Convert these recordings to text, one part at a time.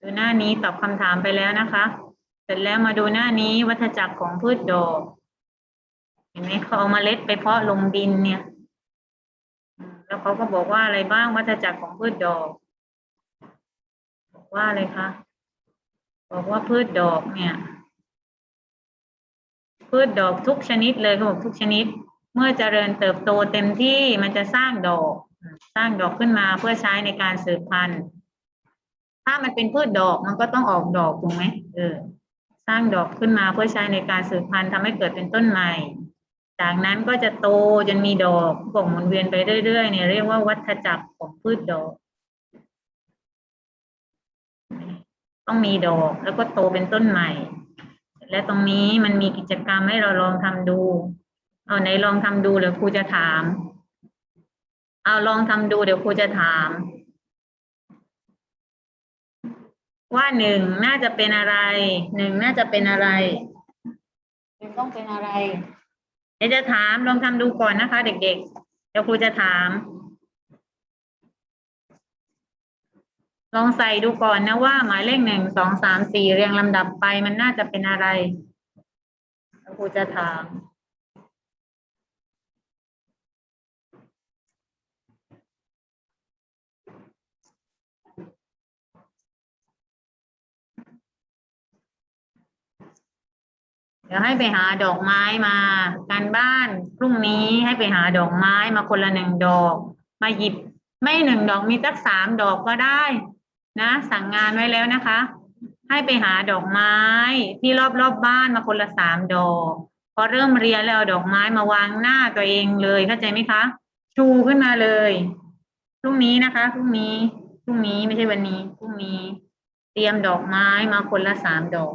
ดูหน้านี้ตอบคำถามไปแล้วนะคะ เสร็จแล้วมาดูหน้านี้วัฏจักรของพืชดอก เห็นไหมเขาเอามาเล็ดไปเพาะลงดินเนี่ยแล้วเขาก็บอกว่าอะไรบ้างวัฏจักรของพืชดอก บอกว่าอะไรคะบอกว่าพืชดอกเนี่ย พืชดอกทุกชนิดเลยเขาบอกทุกชนิด เมื่อเจริญเติบโตเต็มที่มันจะสร้างดอก สร้างดอกขึ้นมาเพื่อใช้ในการสืบพันธุ์ ถ้ามันเป็นพืชดอกมันก็ต้องออกดอกถูกไหมเออ สร้างดอกขึ้นมาเพื่อใช้ในการสืบพันธุ์ทำให้เกิดเป็นต้นใหม่ จากนั้นก็จะโตจนมีดอกส่งหมุนเวียนไปเรื่อยๆเนี่ยเรียกว่าวัฏจักรของพืชดอก ต้องมีดอกแล้วก็โตเป็นต้นใหม่ และตรงนี้มันมีกิจกรรมให้เราลองทำดู เอาไหนลองทำดูเดี๋ยวครูจะถาม เอาลองทำดูเดี๋ยวครูจะถาม ว่าหนึ่งน่าจะเป็นอะไรหนึ่งน่าจะเป็นอะไรหนึ่งต้องเป็นอะไร เดี๋ยวจะถามลองทำดูก่อนนะคะ เด็กๆ เดี๋ยวครูจะถาม ลองใส่ดูก่อนนะว่า หมายเลขหนึ่งสองสามสี่เรียงลำดับไปมันน่าจะเป็นอะไรแล้วครูจะถาม เดี๋ยวให้ไปหาดอกไม้มา การบ้านพรุ่งนี้ให้ไปหาดอกไม้มาคนละหนึ่งดอก มาหยิบไม่หนึ่งดอกมีสักสามดอกก็ได้ นะ สั่งงานไว้แล้วนะคะ ให้ไปหาดอกไม้ที่รอบรอบบ้านมาคนละสามดอกพอเริ่มเรียนแล้วดอกไม้มาวางหน้าตัวเองเลยเข้าใจไหมคะ ชูขึ้นมาเลยพรุ่งนี้นะคะพรุ่งนี้พรุ่งนี้ไม่ใช่วันนี้พรุ่งนี้ เตรียมดอกไม้มาคนละสามดอก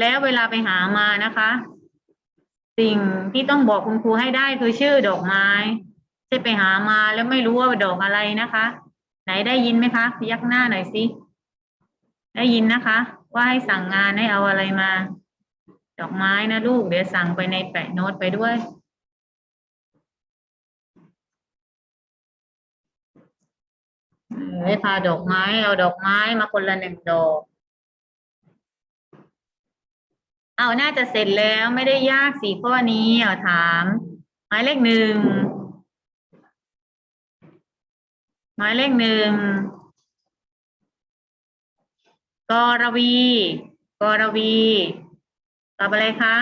แล้วเวลาไปหามานะคะ สิ่งที่ต้องบอกคุณครูให้ได้คือชื่อดอกไม้ใช่ไปหามาแล้วไม่รู้ว่าดอกอะไรนะคะ ไหนได้ยินไหมคะยักหน้าหน่อยสิได้ยินนะคะ ว่าให้สั่งงานให้เอาอะไรมา ดอกไม้นะลูกเดี๋ยวสั่งไปในแปะโน้ตไปด้วยให้พาดอกไม้เอาดอกไม้มาคนละหนึ่งดอก เอาน่าจะเสร็จแล้วไม่ได้ยากสี่ข้อนี้เอาถามหมายเลขหนึ่งหมายเลขหนึ่งกรวีกรวีตอบอะไรคะ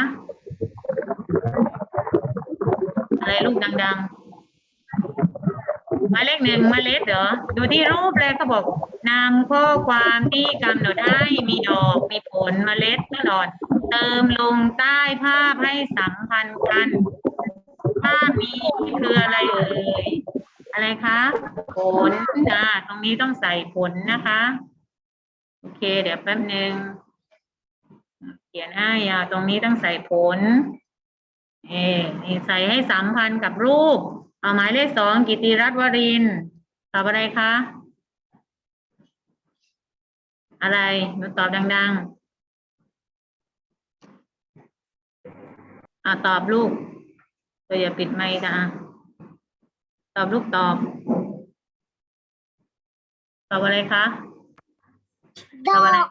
อะไรลูกดังๆหมายเลขหนึ่งเมล็ดเหรอ ดูที่รูปเลยเขาบอกนำข้อความที่กำหนดให้มีดอกมีผลเมล็ดตลอด เติมลงใต้ภาพให้สัมพันธ์กัน ภาพนี้คืออะไรเอ่ย อะไรคะ ผลอ่าตรงนี้ต้องใส่ผลนะคะ โอเค เดี๋ยวแป๊บหนึ่งเขียนให้อ่าตรงนี้ต้องใส่ผล เอนี่ใส่ให้สัมพันธ์กับรูป เอาหมายเลขสองกิติรัตน์วรินทร์ตอบอะไรคะ อะไรหนูตอบดัง ๆ อ่าตอบลูกเธออย่าปิดไมค์ค่ะอะตอบลูกตอบ ตอบอะไรคะดตอบออะไรก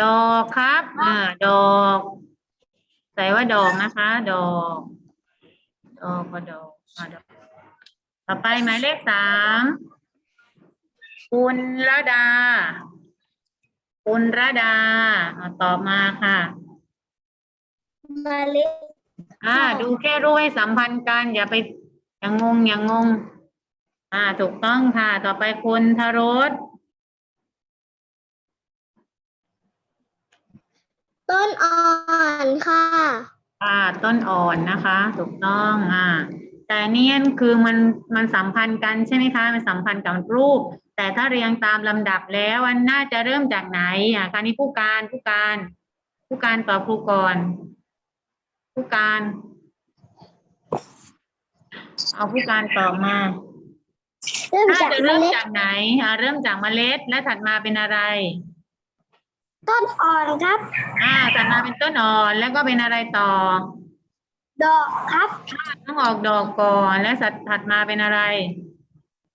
ดอกครับ อ่า ดอก ใส่ว่าดอกนะคะ ดอก ดอกก็ดอกอ่าดอก ต่อไปหมายเลขสามคุณระดา คุณระดาอ่าตอบมาค่ะเมล็ด อ่า ดูแค่รูปให้สัมพันธ์กันอย่าไปอย่างงงอย่างงง อ่า ถูกต้องค่ะ ต่อไปคุณธรสต้นอ่อนค่ะ อ่า ต้นอ่อนนะคะ ถูกต้องอ่า แต่เนี่ยคือมันมันสัมพันธ์กันใช่ไหมคะ มันสัมพันธ์กับรูป แต่ถ้าเรียงตามลำดับแล้วมันน่าจะเริ่มจากไหนอ่าการนี้ผู้การผู้การ ผู้การตอบครูก่อน ผู้การ เอาผู้การตอบมาเริ่มน่าจากจะเมเริ่มล็ดจากไหนอ่าเริ่มจากเมล็ดและถัดมาเป็นอะไร ต้นอ่อนครับ อ่าถัดมาเป็นต้นอ่อนแล้วก็เป็นอะไรต่อดอกครับต้องออกดอกก่อนและสัตว์ถัดมาเป็นอะไร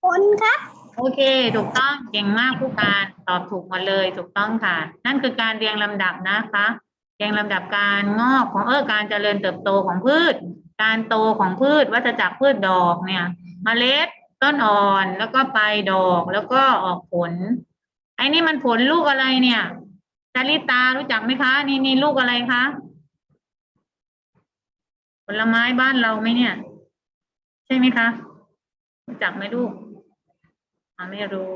ผลครับ โอเค ถูกต้องเก่งมากผู้การตอบถูกหมดเลย ถูกต้องค่ะ นั่นคือการเรียงลำดับนะคะเรีย งลำดับการงอกของเออการเจริญเติบโตของพืช การโตของพืชวัฏจักรพืชดอกเนี่ยเมล็ดต้นอ่อนแล้วก็ปลายดอกแล้วก็ออกผลไอ้นี่มันผลลูกอะไรเนี่ยจาริตารู้จักไหมคะ นี่นี่ลูกอะไรคะผลไม้บ้านเราไหมเนี่ย ใช่ไหมคะรู้จักไหมลูกไม่รู้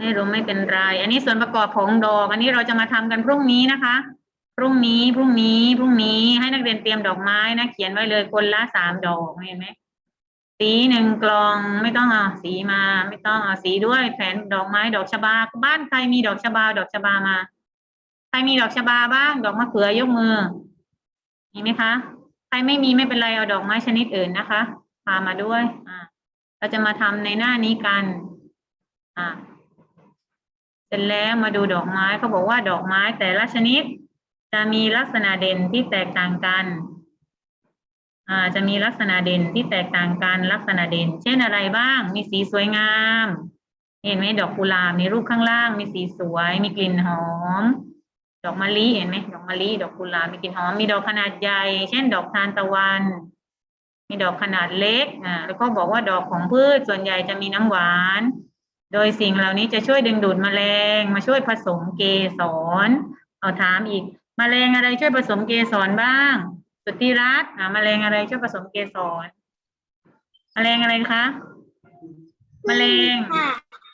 ไม่รู้ไม่เป็นไร อันนี้ส่วนประกอบของดอก อันนี้เราจะมาทำกันพรุ่งนี้นะคะ พรุ่งนี้ พรุ่งนี้ พรุ่งนี้ ให้นักเรียนเตรียมดอกไม้นะ เขียนไว้เลยคนละสามดอกเห็นไหม สีหนึ่งกลอง ไม่ต้องเอาสีมา ไม่ต้องเอาสีด้วย แผนดอกไม้ ดอกชบา บ้านใครมีดอกชบา ดอกชบามา ใครมีดอกชบาบ้าง ดอกมะเขือยกมือ มีไหมคะ ใครไม่มีไม่เป็นไร เอาดอกไม้ชนิดอื่นนะคะ พามาด้วย อ่า เราจะมาทำในหน้านี้กัน อ่า เสร็จแล้วมาดูดอกไม้เขาบอกว่าดอกไม้แต่ละชนิด จะมีลักษณะเด่นที่แตกต่างกันอ่าจะมีลักษณะเด่นที่แตกต่างกันลักษณะเด่น เช่นอะไรบ้าง มีสีสวยงาม เห็นไหมดอกกุหลาบในรูปข้างล่าง มีสีสวย มีกลิ่นหอม ดอกมะลิเห็นไหมดอกมะลิดอกกุหลาบมีกลิ่นหอมมีดอกขนาดใหญ่ เช่น ดอกทานตะวัน มีดอกขนาดเล็กอ่าแล้วก็บอกว่าดอกของพืชส่วนใหญ่จะมีน้ำหวาน โดยสิ่งเหล่านี้จะช่วยดึงดูดแมลงมาช่วยผสมเกสรเอาถามอีกแมลงอะไรช่วยผสมเกสรบ้าง สุทธิรัตน์อ่าแมลงอะไรช่วยผสมเกสรแมลงอะไรคะแมลงค่ะ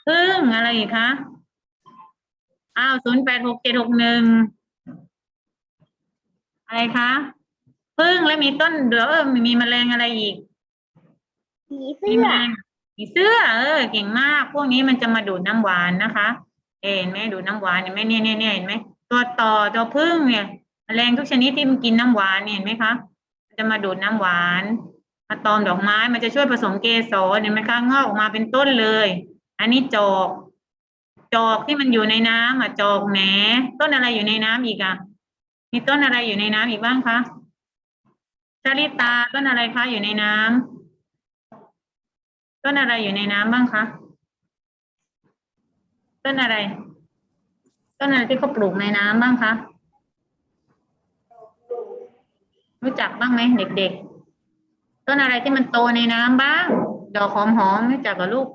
พึ่งอะไรอีกคะอ้าวศูนย์แปดหกเจ็ดหกหนึ่งอะไรคะพึ่งแล้วมีต้นเดี๋ยวเออมีแมลงอะไรอีกผีมีเสื้แมอ ลงมีเสื้อเออเก่งมาก พวกนี้มันจะมาดูดน้ำหวานนะคะเห็นไหมดูดน้ำหวานเห็นไหมเนี่ยเนี่ยเนี่ยเห็นไหมตัวต่อตัวพึ่งเนี่ยแมลงทุกชนิดที่มันกินน้ำหวานเนี่ยเห็นไหมคะมันจะมาดูดน้ำหวานมาตอมดอกไม้มันจะช่วยผสมเกสรเห็นไหมคะงอกออกมาเป็นต้นเลย อันนี้จอก จอกที่มันอยู่ในน้ำอะจอกแหนต้นอะไรอยู่ในน้ำอีกอะมีต้นอะไรอยู่ในน้ำอีกบ้างคะชาลิตาต้นอะไรคะอยู่ในน้ำ ต้นอะไรอยู่ในน้ำบ้างคะต้นอะไร ต้นอะไรที่เขาปลูกในน้ำบ้างคะรู้จักบ้างไหมเด็กๆ ต้นอะไรที่มันโตในน้ำบ้าง ดอกหอมๆรู้จักกับลูก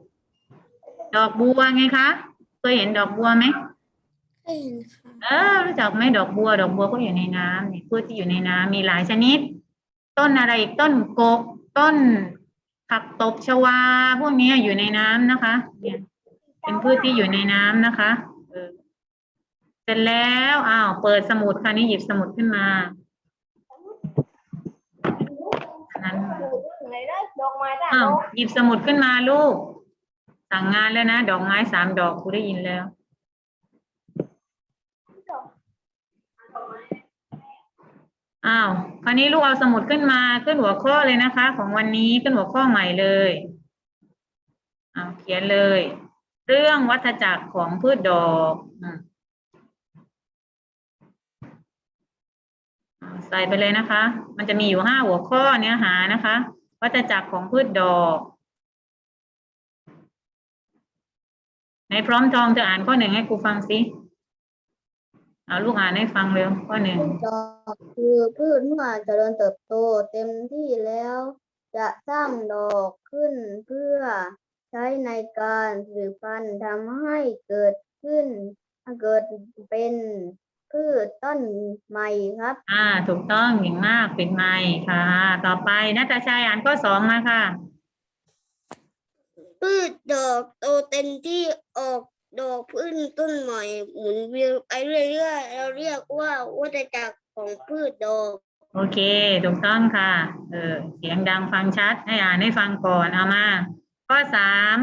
ดอกบัวไงคะเคยเห็นดอกบัวไหมเห็นค่ะเออรู้จักไหมดอกบัว ดอกบัวก็อยู่ในน้ำนี่พืชที่อยู่ในน้ำมีหลายชนิด ต้นอะไรอีกต้นกกต้น ผักตบชวา พวกนี้อยู่ในน้ำนะคะ เนี่ย เป็นพืชที่อยู่ในน้ำนะคะเออเสร็จแล้วอ้าวเปิดสมุดคราวนี้หยิบสมุดขึ้นมาอันนั้นไหนได้ดอกไม้ได้อ้าวหยิบสมุดขึ้นมาลูก สั่งงานแล้วนะ ดอกไม้สามดอกกูได้ยินแล้ว อ้าว คราวนี้ลูกเอาสมุดขึ้นมาขึ้นหัวข้อเลยนะคะ ของวันนี้ขึ้นหัวข้อใหม่เลยอ้าวเขียนเลย เรื่องวัฏจักรของพืชดอกอ่าใส่ไปเลยนะคะ มันจะมีอยู่ห้าหัวข้อเนื้อหานะคะ วัฏจักรของพืชดอกในพร้อมทองเธออ่านข้อหนึ่งให้ครูฟังสิ เอาลูกอ่านให้ฟังเร็วข้อหนึ่งดอกคือพืชเมื่อเจริญเติบโตเต็มที่แล้ว จะสร้างดอกขึ้นเพื่อใช้ในการสืบพันธุ์ทำให้เกิดขึ้นเกิดเป็นพืชต้นใหม่ครับ อ่า ถูกต้องเก่งมากเป็นไมค์ค่ะ ต่อไปนัตชัยอ่านข้อสองมาค่ะ พืชดอกโตเต็มที่ออก ดอกพึ่งต้นใหม่หมุนเวียนไปเรื่อยๆเราเรียกว่าวัฏจักรของพืชดอก โอเค ถูกต้องค่ะ เออ เสียงดังฟังชัด ให้อ่านให้ฟังก่อน เอามา ข้อสาม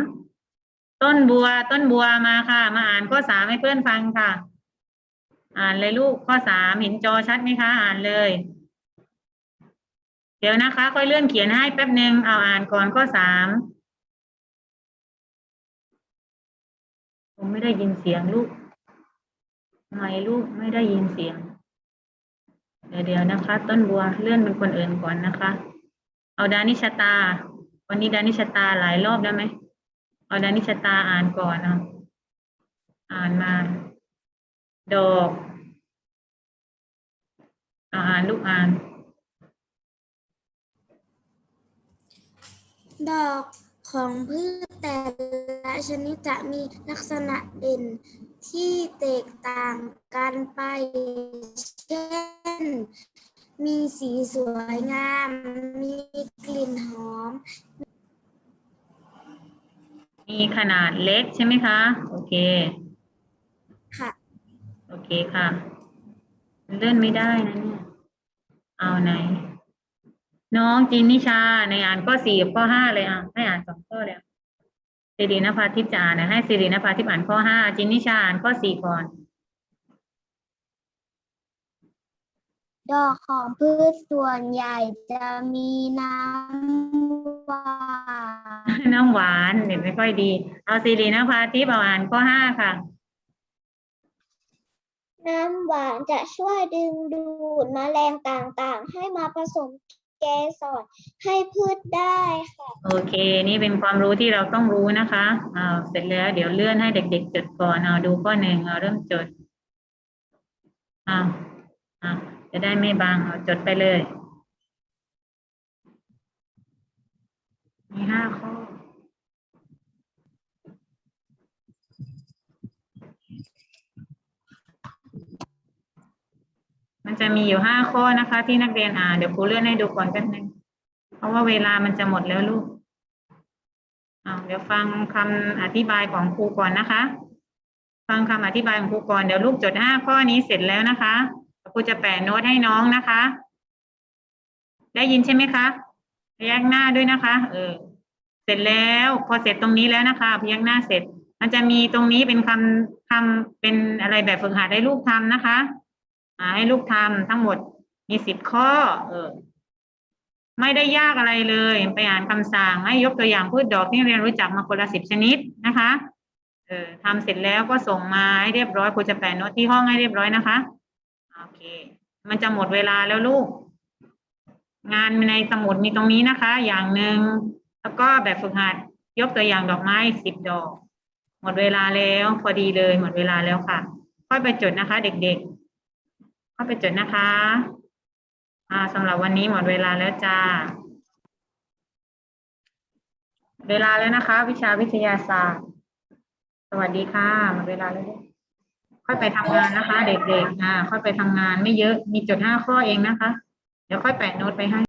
ต้นบัว ต้นบัวมาค่ะ มาอ่านข้อสามให้เพื่อนฟังค่ะ อ่านเลยลูก ข้อสามเห็นจอชัดไหมคะ อ่านเลย เดี๋ยวนะคะ ค่อยเลื่อนเขียนให้แป๊บหนึ่งเอาอ่านก่อนข้อสาม ผมไม่ได้ยินเสียงลูกทำไมลูกไม่ได้ยินเสียง เดี๋ยวเดี๋ยวนะคะ ต้นบัวเลื่อนเป็นคนอื่นก่อนนะคะ เอาดานิชตา วันนี้ดานิชตาหลายรอบได้ไหมเอาดานิชตาอ่านก่อนเอาอ่านมา ดอกอ่านลูกอ่าน ดอก ของพืชแต่ละชนิดจะมีลักษณะเด่นที่แตกต่างกันไป เช่น มีสีสวยงาม มีกลิ่นหอม มีขนาดเล็กใช่ไหมคะ โอเค ค่ะ โอเคค่ะ เลื่อนไม่ได้นะเนี่ย เอาไหน น้องจินนิชาในอ่านข้อสี่กับข้อห้าเลยอะให้อ่านสองข้อเลยอะสิรินภาทิพย์จะอ่านนะให้สิรินภาทิพย์อ่านข้อห้าจินนิชาอ่านข้อสี่ก่อน ดอกของพืชส่วนใหญ่จะมีน้ำหวานน้ำหวานเน็ตไม่ค่อยดี เอาสิรินภาทิพย์เอาอ่านข้อห้าค่ะน้ำหวานจะช่วยดึงดูดแมลงต่างๆ ให้มาผสม เกสรให้พืชได้ค่ะโอเค นี่เป็นความรู้ที่เราต้องรู้นะคะอ่าเสร็จแล้วเดี๋ยวเลื่อนให้เด็ก ๆ จดก่อนเอาดูข้อหนึ่งเอาเริ่มจดอ่าอ่าจะได้ไม่บางเอาจดไปเลย มีห้าข้อ มันจะมีอยู่ห้าข้อนะคะ ที่นักเรียนอ่านเดี๋ยวครูเลื่อนให้ดูก่อนแป๊บนึงเพราะว่าเวลามันจะหมดแล้วลูกอ่าเดี๋ยวฟังคำอธิบายของครูก่อนนะคะ ฟังคำอธิบายของครูก่อนเดี๋ยวลูกจดห้าข้อนี้เสร็จแล้วนะคะครูจะแปะโน้ตให้น้องนะคะ ได้ยินใช่ไหมคะพยักหน้าด้วยนะคะ เออ เสร็จแล้วพอเสร็จตรงนี้แล้วนะคะพยักหน้าเสร็จ มันจะมีตรงนี้เป็นคำคำเป็นอะไรแบบฝึกหัดให้ลูกทำนะคะ ให้ลูกทำทั้งหมดมีสิบข้อ เออ ไม่ได้ยากอะไรเลย ไปอ่านคำสั่งให้ยกตัวอย่างพืชดอกที่เรียนรู้จักมาคนละสิบชนิดนะคะ เออทำเสร็จแล้วก็ส่งมาให้เรียบร้อยครูจะแปะโน้ตที่ห้องให้เรียบร้อยนะคะ โอเค มันจะหมดเวลาแล้วลูก งานในสมุดมีตรงนี้นะคะ อย่างหนึ่งแล้วก็แบบฝึกหัดยกตัวอย่างดอกไม้สิบดอก หมดเวลาแล้ว พอดีเลย หมดเวลาแล้วค่ะ ค่อยไปจดนะคะ เด็กๆ เข้าไปจดนะคะ อ่าสำหรับวันนี้หมดเวลาแล้วจ้า เวลาแล้วนะคะ วิชาวิทยาศาสตร์ สวัสดีค่ะหมดเวลาแล้วค่อยไปทำงานนะคะ เด็กๆอ่าค่อยไปทำงานไม่เยอะมีจดห้าข้อเองนะคะ เดี๋ยวค่อยแปะโน้ตไปให้